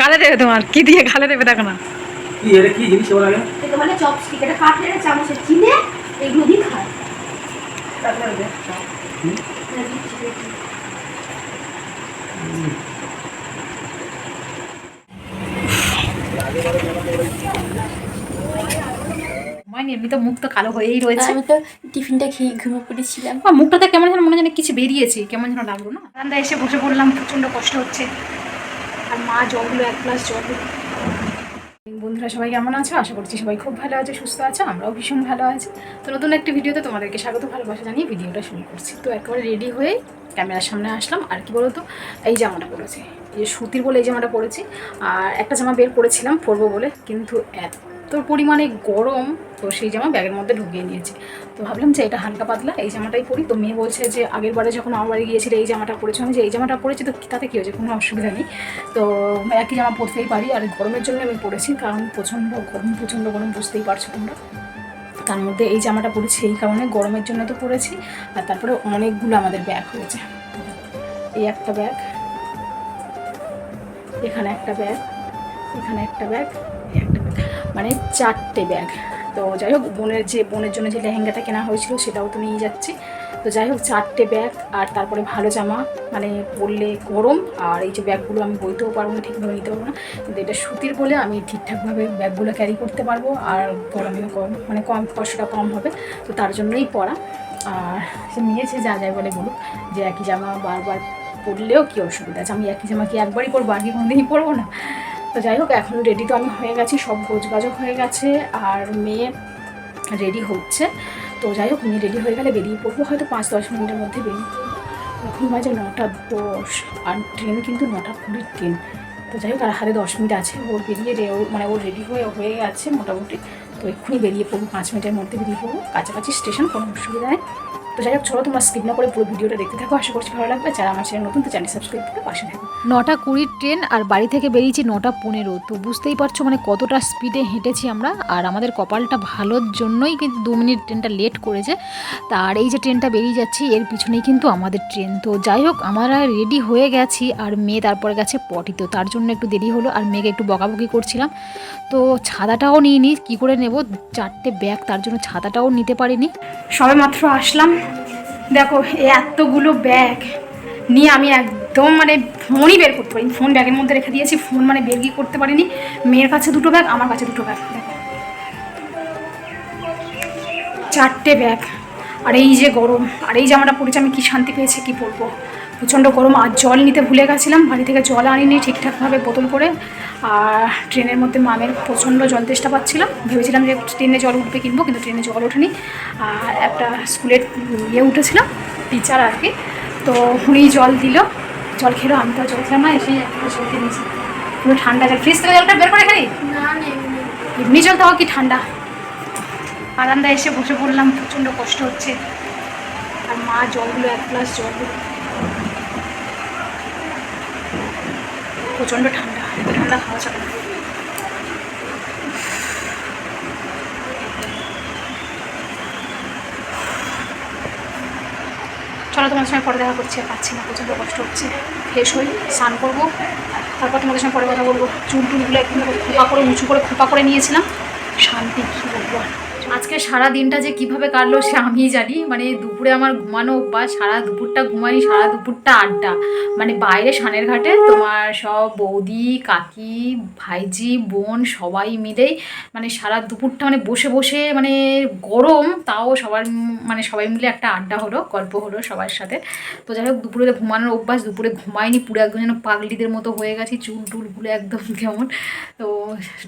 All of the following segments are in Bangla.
গালে দেবে তোমার। কি দিয়ে গালে দেবে দেখো না। কি এটা কি জিনিস বলা এটা মানে চপস্টিক এটা কাঠের চামচের। চিনে এগুলো দিয়ে খায়। তারপরে দেখ হুম? এমনি তো মুখ তো কালো হয়েই রয়েছে। আমি তো টিফিনটা খেয়ে ঘুমিয়ে পড়েছিলাম। আমার মুখটাতে কেমন যেন মনে যেন কিছু বেরিয়েছে কেমন যেন লাগল না। রান্না এসে বসে পড়লাম প্রচণ্ড কষ্ট হচ্ছে। মা জলগুলো এক গ্লাস জল বন্ধুরা, সবাই কেমন আছো? আশা করছি সবাই খুব ভালো আছে, সুস্থ আছে, আমরাও ভীষণ ভালো আছি। তো নতুন একটি ভিডিওতে তোমাদেরকে স্বাগত, ভালোবাসা জানিয়ে ভিডিওটা শুরু করছি। তো একেবারে রেডি হয়ে ক্যামেরার সামনে আসলাম। আর কি বলতো, এই জামাটা পরেছি। এই যে সুতির বলে এই জামাটা পরেছি। আর একটা জামা বের করেছিলাম পরবো বলে, কিন্তু এত পরিমাণে গরম, তো সেই জামা ব্যাগের মধ্যে ঢুকিয়ে নিয়েছি। তো ভাবলাম যে এটা হালকা পাতলা, এই জামাটাই পরি। তো মেয়ে বলছে যে আগের বারে যখন আমার বাড়ি গিয়েছিল এই জামাটা পরেছি। আমি যে এই জামাটা পরেছি, তো তাতে কী হয়েছে? কোনো অসুবিধা নেই। তো একই জামা পরতেই পারি। আর গরমের জন্য আমি পরেছি, কারণ প্রচণ্ড গরম প্রচণ্ড গরম, বুঝতেই পারছ তোমরা। তার মধ্যে এই জামাটা পরেছি এই কারণে গরমের জন্য তো পরেছি। আর তারপরে অনেকগুলো আমাদের ব্যাগ হয়েছে। এই একটা ব্যাগ, এখানে একটা ব্যাগ, এখানে একটা ব্যাগ একটা মানে চারটে ব্যাগ তো যাই হোক, বোনের যে, বোনের জন্য যে লেহেঙ্গাটা কেনা হয়েছিল সেটাও তো নিয়ে যাচ্ছি। তো যাই হোক, চারটে ব্যাগ আর তারপরে ভালো জামা মানে পরলে গরম, আর এই যে ব্যাগগুলো আমি বইতেও পারব না ঠিকভাবে নিতে পারব না। কিন্তু এটা সুতির বলে আমি ঠিকঠাকভাবে ব্যাগগুলো ক্যারি করতে পারব, আর গরমেও কম মানে কম, কষ্টটা কম হবে। তো তার জন্যই পরা। আর সে নিয়েছে যা যায় বলে বলুক, যে একই জামা বারবার পরলেও কী অসুবিধা আছে? আমি একই জামা কি একবারই পরবো? আর কি কোনোদিনই পরবো না? তো যাই হোক, এখন রেডি তো আমি হয়ে গেছি, সব গোছগাছও হয়ে গেছে আর মেয়ে রেডি হচ্ছে। তো যাই হোক, মেয়ে রেডি হয়ে গেলে বেরিয়ে পড়ব, হয়তো পাঁচ দশ মিনিটের মধ্যে বেরিয়ে পড়ব। এখন বাজে নটা দশ আর ট্রেন কিন্তু নটা কুড়ির ট্রেন তো যাই হোক, আর হাতে দশ মিনিট আছে ওর বেরিয়ে রে- মানে ওর রেডি হয়ে হয়ে গেছে মোটামুটি। তো এক্ষুনি বেরিয়ে পড়ব, পাঁচ মিনিটের মধ্যে বেরিয়ে পড়ব। কাছাকাছি স্টেশন কোনো অসুবিধা নেই। তো যাই হোক চলো তোমরা স্কিপ না করে পুরো ভিডিওটা দেখতে থাকো। আশা করছি ভালো লাগবে। যারা আমার চ্যানেল নতুন তো চ্যানেল সাবস্ক্রাইব করে পাশে থাকো। নটা কুড়ির ট্রেন আর বাড়ি থেকে বেরিয়েছি নটা পনেরো। তো বুঝতেই পারছ মানে কতটা স্পিডে হেঁটেছি আমরা। আর আমাদের কপালটা ভালোর জন্যই কিন্তু দু মিনিট ট্রেনটা লেট করেছে। তার এই যে ট্রেনটা বেরিয়ে যাচ্ছি এর পিছনেই কিন্তু আমাদের ট্রেন তো যাই হোক আমরা রেডি হয়ে গেছি আর মেয়ে তারপরে গেছে পটি তো তার জন্য একটু দেরি হলো আর মেয়েকে একটু বকাবকি করছিলাম। তো ছাতাটাও নিয়ে নিই কী করে নেব? চারটে ব্যাগ তার জন্য ছাতাটাও নিতে পারিনি। সবে মাত্র আসলাম। দেখো এতগুলো ব্যাগ নিয়ে আমি একদম মানে ফোনই বের করতে পারিনি। ফোন ব্যাগের মধ্যে রেখে দিয়েছি ফোন মানে বের গিয়ে করতে পারিনি। মেয়ের কাছে দুটো ব্যাগ আমার কাছে দুটো ব্যাগ দেখো। চারটে ব্যাগ আর এই যে গরম, আর এই জামাটা পড়েছে আমি কি শান্তি পেয়েছি, কি পরবো প্রচণ্ড গরম আর জল নিতে ভুলে গেছিলাম। বাড়ি থেকে জল আনিনি ঠিকঠাকভাবে বোতল করে। আর ট্রেনের মধ্যে মামের প্রচণ্ড জল তেষ্টা পাচ্ছিলাম। ভেবেছিলাম যে ট্রেনে জল উঠবে কিনবো কিন্তু ট্রেনে জল ওঠেনি। আর একটা স্কুলের ইয়ে উঠেছিল টিচার আর কি। তো উনি জল দিল। জল খেলো আমি তো আর জল খেলাম না এসে একটা জল খেয়ে নিয়েছি। পুরো ঠান্ডা জল। ফ্রিজ থেকে জলটা বের করে না এমনি। এমনি জল তাও কি ঠান্ডা? বারান্দা এসে বসে পড়লাম প্রচণ্ড কষ্ট হচ্ছে। আর মা জলগুলো এক গ্লাস জল প্রচণ্ড ঠান্ডা ঠান্ডা খাওয়া যাবে না চলো, তোমাদের সঙ্গে পরে দেখা করছি পাচ্ছি না, প্রচণ্ড কষ্ট হচ্ছে। ফ্রেশ হই, স্নান করব, তারপর তোমাদের সঙ্গে পরে কথা বলব। চুল টুলগুলো একটু খোপা করে, উঁচু করে খোপা করে নিয়েছিলাম। শান্তি কী বলব আজকে সারা দিনটা যে কীভাবে কাটলো সে আমিই জানি। মানে দুপুরে আমার ঘুমানো অভ্যাস, সারা দুপুরটা ঘুমাই, সারা দুপুরটা আড্ডা। মানে বাইরে সানের ঘাটে তোমার সব বৌদি, কাকি, ভাইজি, বোন সবাই মিলেই মানে সারা দুপুরটা মানে বসে বসে মানে গরম, তাও সবার মানে সবাই মিলে একটা আড্ডা হলো, গল্প হলো সবার সাথে। তো যাই হোক, দুপুরে ঘুমানোর অভ্যাস, দুপুরে ঘুমাইনি, পুরো একদম যেন পাগলিদের মতো হয়ে গেছি, চুল টুলগুলো একদম কেমন। তো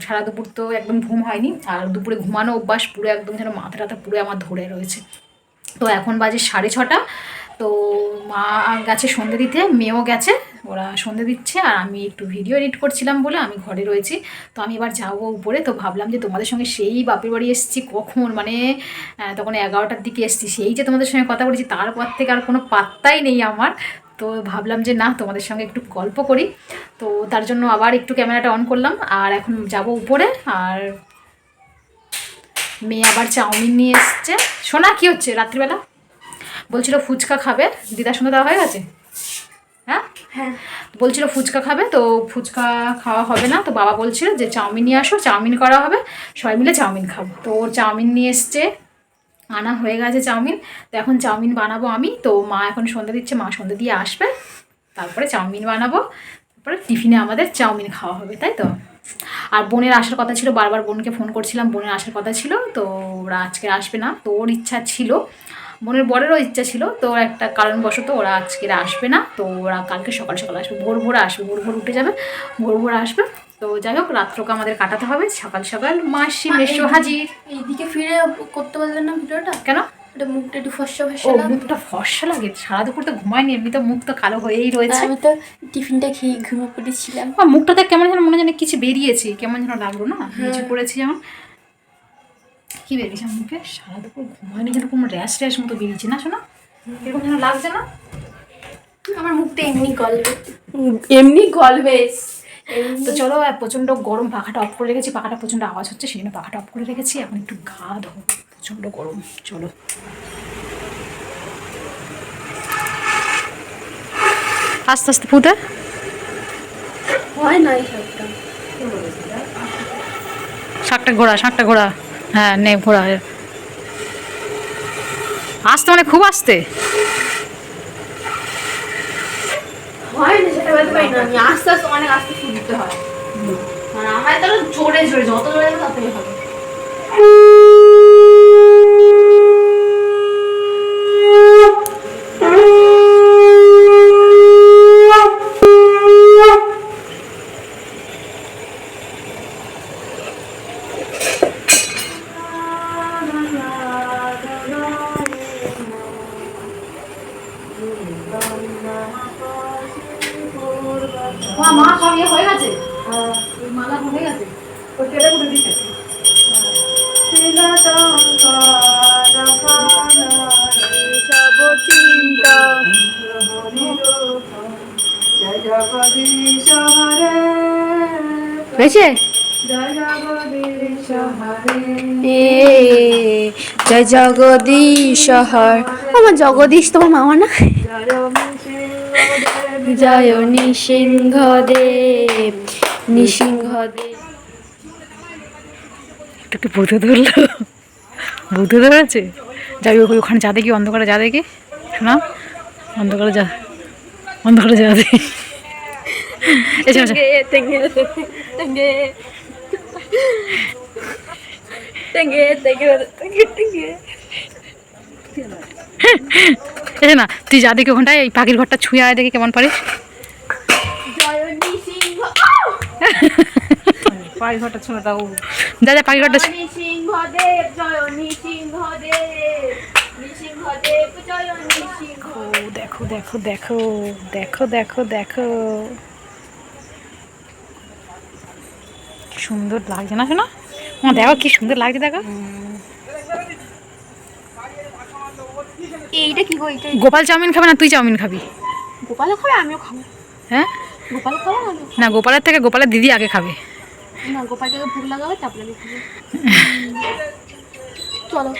সারা দুপুর তো একদম ঘুম হয়নি, আর দুপুরে ঘুমানো অভ্যাস পুরো একদম যেন মাথা টাথা পুরো আমার ধরে রয়েছে। তো এখন বাজে সাড়ে ছটা। তো মা গেছে সন্ধে দিতে, মেয়েও গেছে, ওরা সন্ধে দিচ্ছে আর আমি একটু ভিডিও এডিট করছিলাম বলে আমি ঘরে রয়েছি। তো আমি এবার যাব উপরে, তো ভাবলাম যে তোমাদের সঙ্গে সেই বাপের বাড়ি এসেছি কখন? মানে তখন এগারোটার দিকে এসেছি। সেই যে তোমাদের সঙ্গে কথা বলেছি, তারপর থেকে আর কোনো পাত্তাই নেই আমার। তো ভাবলাম যে না, তোমাদের সঙ্গে একটু গল্প করি। তো তার জন্য আবার একটু ক্যামেরাটা অন করলাম আর এখন যাব উপরে আর মেয়ে আবার চাউমিন নিয়ে এসছে। শোনা কি হচ্ছে রাত্রিবেলা? বলছিল ফুচকা খাবে। দিদার সঙ্গে দেওয়া হয়ে গেছে? হ্যাঁ? হ্যাঁ। বলছিল ফুচকা খাবে তো ফুচকা খাওয়া হবে না। তো বাবা বলছিল যে চাউমিন নিয়ে আসো চাউমিন করা হবে। সবাই মিলে চাউমিন খাব। তো ওর চাউমিন নিয়ে এসছে। আনা হয়ে গেছে চাউমিন। তো এখন চাউমিন বানাবো আমি। তো মা এখন সন্ধ্যে দিচ্ছে মা সন্ধ্যে দিয়ে আসবে। তারপরে চাউমিন বানাবো। তারপরে টিফিনে আমাদের চাউমিন খাওয়া হবে তাই তো? আর বোনের আসার কথা ছিল বারবার বোনকে ফোন করছিলাম বোনের আসার কথা ছিল তো ওরা আজকে আসবে না। তো ওর ইচ্ছা ছিল বোনের বরেরও ইচ্ছা ছিল তো একটা কারণবশত ওরা আজকে আসবে না। তো ওরা কালকে সকাল সকাল আসবে ভোর ভোর আসবে ভোর ভোর উঠে যাবে ভোর ভোর আসবে। তো যাই হোক রাত্রকে আমাদের কাটাতে হবে সকাল সকাল মাসি মেশো হাজির। এইদিকে ফিরে করতে পারলেন না ভিডিওটা? কেন? ওটা মুখটা একটু ফসা ও ফসা মুখটা ফর্সা লাগে? সারা দুপুর তো ঘুমায়নি এমনি তো মুখ তো কালো হয়েই রয়েছে। আমি তো টিফিনটা খেয়ে ঘুমিয়ে পড়েছিলাম। আর মুখটাতে কেমন যেন মনে যেন কিছু বেরিয়েছে কেমন যেন লাগল না? কিছু করেছি যেমন। কি বেরিয়েছে আমার মুখে? সারা দুপুর ঘুমায়নি যেরকম র্যাশ র্যাশ মতো বেরিয়েছে না শোনা? এরকম যেন লাগছে না? আমার মুখটা এমনি গলবে। এমনি গলবে। তো চলো প্রচণ্ড গরম পাখাটা অফ করে রেখেছি। পাখাটা প্রচণ্ড আওয়াজ হচ্ছে সেই জন্য পাখাটা অফ করে রেখেছি। এখন একটু গা ধো প্রচণ্ড গরম চলো। আস্তে আস্তে ফুটে। হয় না শাকটা। ঘোড়া শাকটা ঘোড়া হ্যাঁ নে ঘোড়া আসতে মানে খুব আসতে। হয় না সেটা বলতে পারি না আমি। আস্তে আস্তে অনেক আস্তে ফুটতে হয়। মানে আমার তো জোরে জোরে যত জোরে ততই হবে। হয়েছে জয় জগদীশ হর আমার জগদীশ, তোমার মামা না? জয় নৃসিংহদেব নৃসিংহদেব। একটু কি ভূতে ধরলো? ভূতে ধরেছে যাই হোক, ওখানে যা দেখি, অন্ধকারে যা দেখি শোনা অন্ধকারে যা অন্ধকারে যা দেখি। এসে না তুই যা দেখি ওখানটায় এই পাখির ঘরটা ছুঁয়ে আয় দেখি কেমন পারিস। ছোঁড়া দাও। যা যা পাখির ঘরটা ছু- নৃসিংহদেব জয় নৃসিংহদেব নৃসিংহদেব জয় নৃসিংহ ও দেখো দেখো দেখো দেখো দেখো দেখো কি সুন্দর লাগছে না শোনা। ও দেখো কি সুন্দর লাগছে দেখো। এইটা কি গো এইটা? গোপাল চাউমিন খাবে না তুই চাউমিন খাবি? গোপালও খাবে আমিও খাব। হ্যাঁ? গোপাল খাব না গোপালের থেকে গোপালের দিদি আগে খাবে। না গোপালকে ভোগ লাগাবে তারপরে চলো।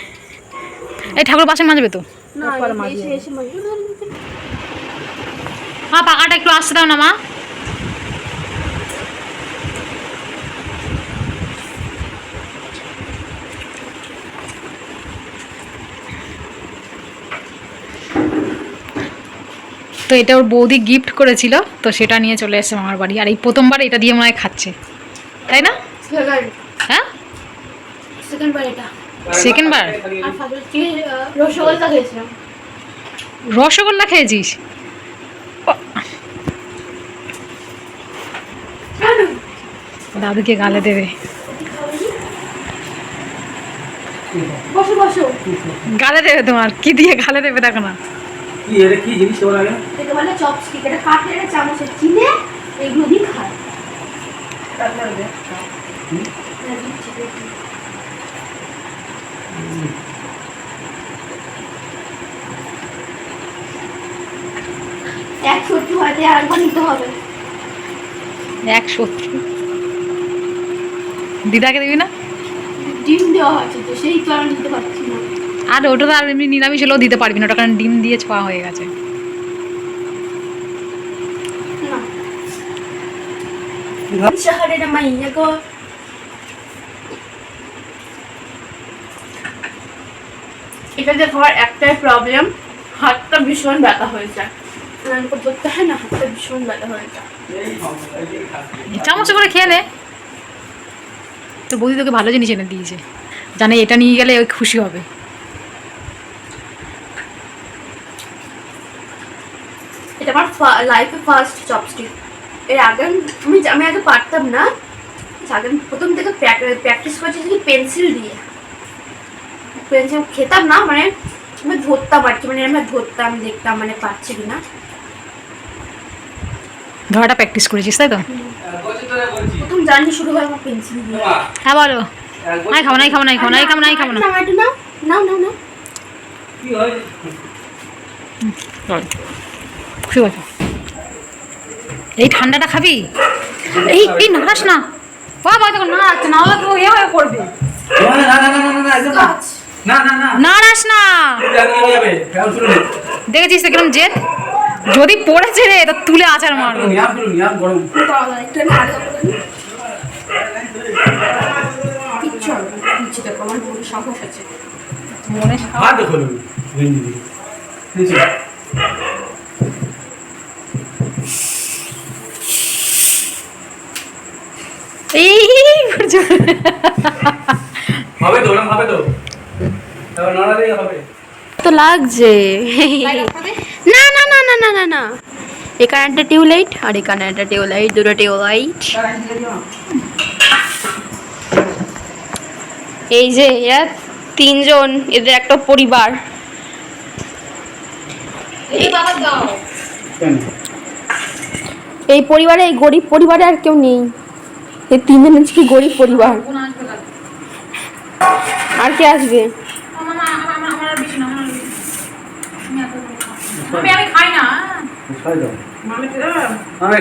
এই ঠাকুর বাসন মাজবে তো না এসে এসে মাঝে মা পাকাটা একটু আসতে দাও না মা। তো এটা ওর বৌদি গিফট করেছিল তো সেটা নিয়ে চলে এসেছে মামার বাড়ি। আর এই প্রথমবার এটা দিয়ে হয় খাচ্ছে। তাই না? হ্যাঁ? সেকেন্ড বার রসগোল্লা খেয়েছিস? দাদুকে গালে দেবে। গালে দেবে তোমার। কি দিয়ে গালে দেবে দেখো না। কি এটা কি জিনিস লাগে এটা বলে চপস্টিক এটা কাঠের একটা চিনে এগুলো দিয়ে খায় হ্যাঁ। এক সত্যি হয়তো আরেকবার নিতে হবে। এক শত্রু দিদাকে দিবি না? ডিম দেওয়া আছে তো সেই তো আমি নিতে পারছি না। আর ওটা তো আর এমনি নিরামিষ হলেও দিতে পারবি না ওটা কারণ ডিম দিয়ে ছোঁয়া হয়ে গেছে। খাওয়ার একটাই প্রবলেম হাতটা ভীষণ ব্যথা হয়ে করতে করতে হয় না হাতটা ভীষণ ব্যথা হয়ে যায়। চামচ করে খেয়ে নে। তো বৌদি তোকে ভালো জিনিস এনে দিয়েছে। জানে এটা নিয়ে গেলে ওই খুশি হবে এটা আমার লাইফে ফার্স্ট চপস্টিক এর আগে আমি আমি আগে পারতাম না। আগে প্রথম থেকে প্র্যাকটিস করছি যে পেন্সিল দিয়ে। পেন্সিল খেতাম না মানে আমি ধরতাম আর কি মানে আমি ধরতাম দেখতাম মানে পারছি কিনা। ধরাটা প্র্যাকটিস করেছিস তাই তো? প্রথম জার্নি শুরু হয় আমার পেন্সিল দিয়ে। হ্যাঁ বলো। নাই খাব নাই খাব নাই খাব নাই খাব নাই খাব না। না একটু নাও নাও নাও নাও। কি হয়? খুশি হয়েছে? এই ঠান্ডাটা খাবি? এই এই নাড়াস না। বাবা তখন নাড়াচ্ছে না হলে তো এ হয়ে পড়বে। না না না না না না একদম না। না না না। নাড়াস না। এটা কি যাবে খেয়াল শুনুন দেখেছিস তো কিরম জেদ? যদি পড়েছে রে তা তুলে আচার মারবো। নিয়াম শুনুন নিয়াম গরম একটু আমি আগে কিচ্ছু হবে না কিচ্ছু দেখো আমার মনে সাহস আছে মনে হাত দেখো ভেন্ডি দিয়ে নিচে এই করছে। হবে তো ওরকম হবে তো। তারপর নড়ালেই হবে। তো লাগছে। না না না না না না না। এখানে একটা টিউবলাইট আর এখানে একটা টিউবলাইট দুটো টিউবলাইট। এই যে এরা তিনজন এদের একটা পরিবার। এই পরিবারে এই গরিব পরিবারে আর কেউ নেই। এই তিনজন কি গরিব পরিবার? আর কে আসবে? না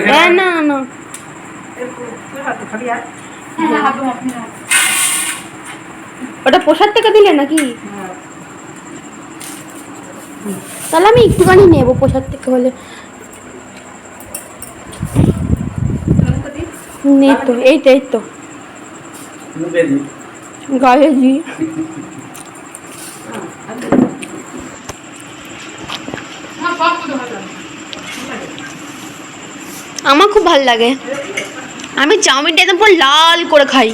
হ্যাঁ না না হ্যাঁ। ওটা প্রসাদ থেকে দিলে নাকি? তাহলে আমি একটুখানি নেব প্রসাদ থেকে হলে নেই তো এই তো এই তো। দিই আমার খুব ভালো লাগে। আমি চাউমিনটা একদম পুরো লাল করে খাই।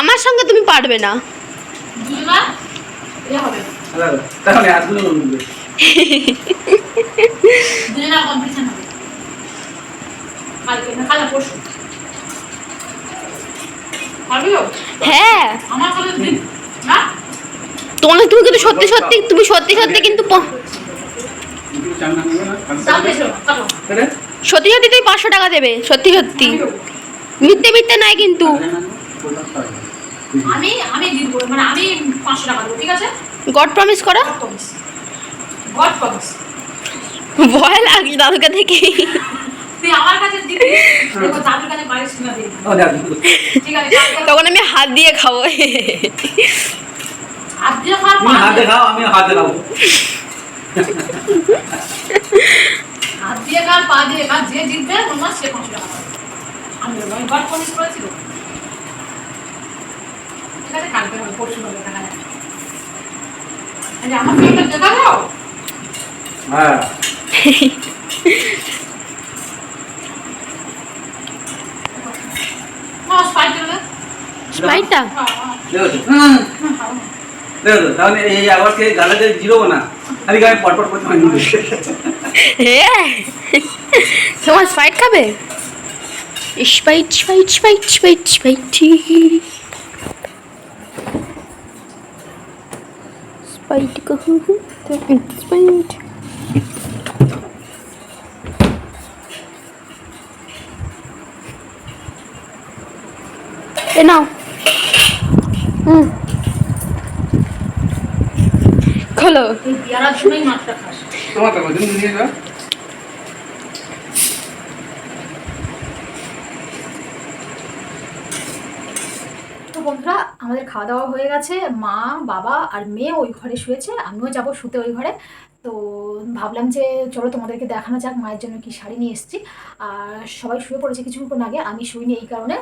আমার সঙ্গে তুমি পারবে না। হ্যাঁ তোমাকে তুমি কিন্তু সত্যি সত্যি তুমি সত্যি সত্যি কিন্তু সত্যি সত্যি তুমি পাঁচশো টাকা দেবে সত্যি সত্যি মিথ্যে মিথ্যে নাই কিন্তু আমি আমি দিব মানে আমি পাঁচশো টাকা দেবো ঠিক আছে? গড প্রমিস করো। গড প্রমিস ভয় লাগছে দাদুকে দেখে তুই আমার কাছে দিবি দেখো দাদুর কাছে বাড়ির সীমা দিবি। ও দেখ ঠিক আছে তখন আমি হাত দিয়ে খাব। হাত দিয়ে খাওয়ার তুমি হাতে খাও আমি হাতে খাব। হাত দিয়ে খাওয়ার পা দিয়ে খা যে জিতবে তোমার সে পাঁচশো টাকা আমি গড প্রমিস করেছিল ঠিক আছে কালকে হবে পরশু হবে আমার হ্যাঁ হ্যাঁ স্পাইট হ্যাঁ হ্যাঁ? হ্যাঁ, না। দেখো তো, তাহলে এই আওয়াজকে গালাতে জিরোবো না খালি গায়ে পটপট করতে হয় হ্যাঁ তোমার স্প্রাইট খাবে Sprite Sprite Sprite Sprite Sprite বাইটকো তো বাইট এ নাও হুম খোলো তুই পেয়ারা শুনেই মাছটা খাস তোমার তো নিয়ে যা তো বন্ধুরা, আমাদের খাওয়া দাওয়া হয়ে গেছে। মা, বাবা আর মেয়ে ওই ঘরে শুয়েছে, আমিও যাব শুতে ওই ঘরে। তো ভাবলাম যে চলো তোমাদেরকে দেখানো যাক মায়ের জন্য কি শাড়ি নিয়ে এসেছি। আর সবাই শুয়ে পড়েছে কিছুক্ষণ আগে, আমি শুইনি এই কারণে।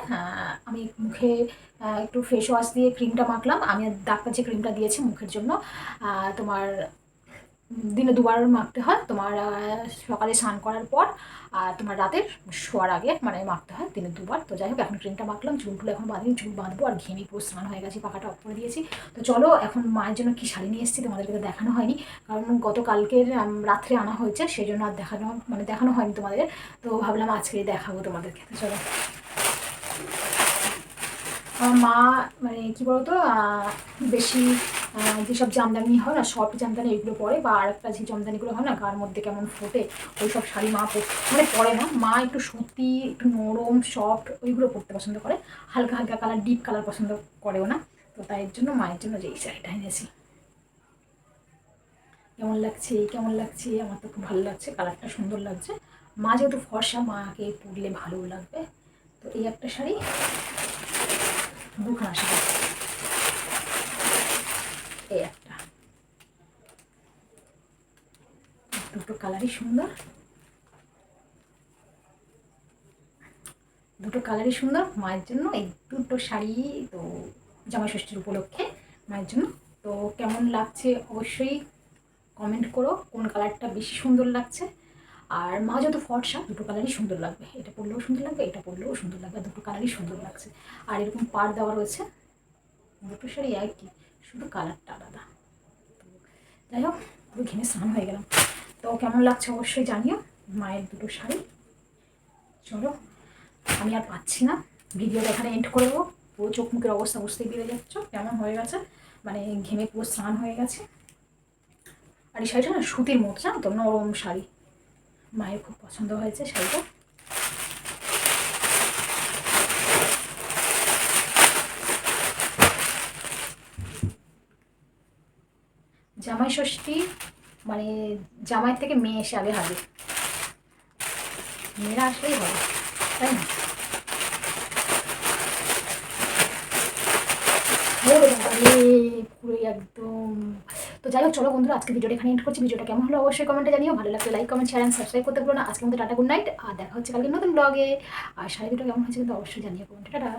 আমি মুখে একটু ফেস ওয়াশ দিয়ে ক্রিমটা মাখলাম। আমি ডাক্তার যে ক্রিমটা দিয়েছি মুখের জন্য। তোমার দিনে দুবার মাখতে হয়। তোমার সকালে স্নান করার পর আর তোমার রাতের শোয়ার আগে মানে মাখতে হয় দিনে দুবার। তো যাই হোক, এখন ক্রিমটা মাখলাম চুলগুলো এখন বাঁধিনি চুল বাঁধবো আর ঘেমে পুরো স্নান হয়ে গেছে, পাখাটা অফ করে দিয়েছি। তো চলো, এখন মায়ের জন্য কী শাড়ি নিয়ে এসেছি তোমাদেরকে তো দেখানো হয়নি, কারণ গতকালকের রাত্রে আনা হয়েছে সেই জন্য আর দেখানো মানে দেখানো হয়নি তোমাদের। তো ভাবলাম আজকে দেখাবো তোমাদেরকে, তো চলো। আমার মা মানে কী বলতো বেশি যেসব জামদানি হয় না সফট জামদানি এগুলো পরে বা আরেকটা যে জামদানিগুলো হয় না, গার মধ্যে কেমন ফোটে ওই সব শাড়ি মা পর- মানে পরে না, মা একটু সুতি, একটু নরম সফট ওইগুলো পরতে পছন্দ করে। হালকা হালকা কালার ডিপ কালার পছন্দ করেও না। তো তাই জন্য মায়ের জন্য যে এই শাড়িটা এনেছি। কেমন লাগছে? কেমন লাগছে? আমার তো খুব ভালো লাগছে কালারটা সুন্দর লাগছে। মা যেহেতু ফর্সা, মাকে পরলে ভালো লাগবে। তো এই একটা শাড়ি, দুখানা শাড়ি। এই একটা। দুটো কালারই সুন্দর। দুটো কালারই সুন্দর, মায়ের জন্য এই দুটো শাড়ি তো জামাই ষষ্ঠীর উপলক্ষে মায়ের জন্য। তো কেমন লাগছে অবশ্যই কমেন্ট করো, কোন কালারটা বেশি সুন্দর লাগছে। আর মা যত ফর্সা, দুটো কালারই সুন্দর লাগবে। এটা পরলেও সুন্দর লাগবে, এটা পরলেও সুন্দর লাগবে, দুটো কালারই সুন্দর লাগছে। আর এরকম পার দেওয়া রয়েছে। দুটো শাড়ি একই। শুধু কালারটা আলাদা। যাই হোক, পুরো ঘেমে স্নান হয়ে গেলাম। তো কেমন লাগছে অবশ্যই জানিও, মায়ের দুটো শাড়ি। চলো, আমি আর পাচ্ছি না। ভিডিওটা এখানে এন্ড করে দেবো। পুরো চোখ মুখের অবস্থা বুঝতেই পেরে যাচ্ছ, কেমন হয়ে গেছে। মানে ঘেমে পুরো স্নান হয়ে গেছে। আর এই শাড়িটা না সুতির মতো, জানো তো, নরম শাড়ি। মায়ের খুব পছন্দ হয়েছে শাড়িটা। জামাই ষষ্ঠী মানে জামাইয়ের থেকে মেয়ে এসে আগে হাজির। মেয়েরা আসলেই হবে, তাই না? একদম। তো যাই হোক, চলো বন্ধুরা, আজকে ভিডিওটা এখানে এন্ড করছি। ভিডিওটা কেমন হলো অবশ্যই কমেন্টে জানিও। ভালো লাগলে like comment share and subscribe করতে ভুলো না। আজকে মধ্যে টাটা গুড নাইট আর দেখা হচ্ছে কালকে নতুন ব্লগে আর শাড়ি দুটো কেমন হয়েছে কিন্তু অবশ্যই জানিও। কমেন্টে টাটা।